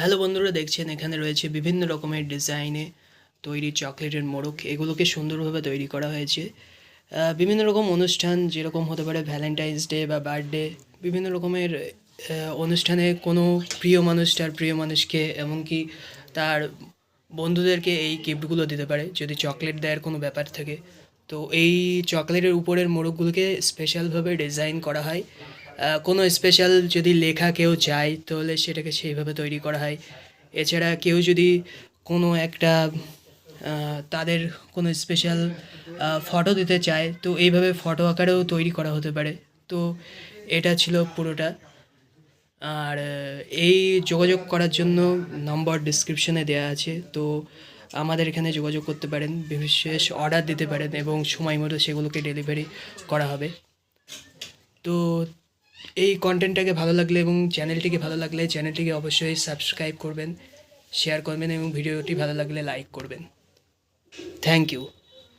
Hello বন্ধুরা, দেখছেন? এখানে রয়েছে বিভিন্ন রকমের ডিজাইনে তৈরি চকলেটের মোড়ক। এগুলোকে সুন্দরভাবে তৈরি করা হয়েছে। বিভিন্ন রকম অনুষ্ঠান, যেরকম হতে পারে ভ্যালেন্টাইন্স ডে বা বার্থডে বিভিন্ন রকমের অনুষ্ঠানে কোনো প্রিয় মানুষ তার প্রিয় মানুষকে, এমনকি তার বন্ধুদেরকে এই গিফটগুলো দিতে পারে, যদি চকলেট দেওয়ার কোনো ব্যাপার থাকে। তো এই চকলেটের উপরের মোড়কগুলোকে স্পেশালভাবে ডিজাইন করা হয়। কোনো স্পেশাল যদি লেখা কেউ চায়, তাহলে সেটাকে সেইভাবে তৈরি করা হয়। এছাড়া কেউ যদি কোনো একটা তাদের কোনো স্পেশাল ফটো দিতে চায়, তো এইভাবে ফটো আকারেও তৈরি করা হতে পারে। তো এটা ছিল পুরোটা। আর এই যোগাযোগ করার জন্য নম্বর ডিসক্রিপশনে দেওয়া আছে। তো আমাদের এখানে যোগাযোগ করতে পারেন, বিশেষ অর্ডার দিতে পারেন এবং সময় মতো সেগুলোকে ডেলিভারি করা হবে। তো এই কন্টেন্টটাকে ভালো লাগলে এবং চ্যানেলটিকে ভালো লাগলে চ্যানেলটিকে অবশ্যই সাবস্ক্রাইব করবেন শেয়ার করবেন এবং ভিডিওটি ভালো লাগলে লাইক করবেন। Thank you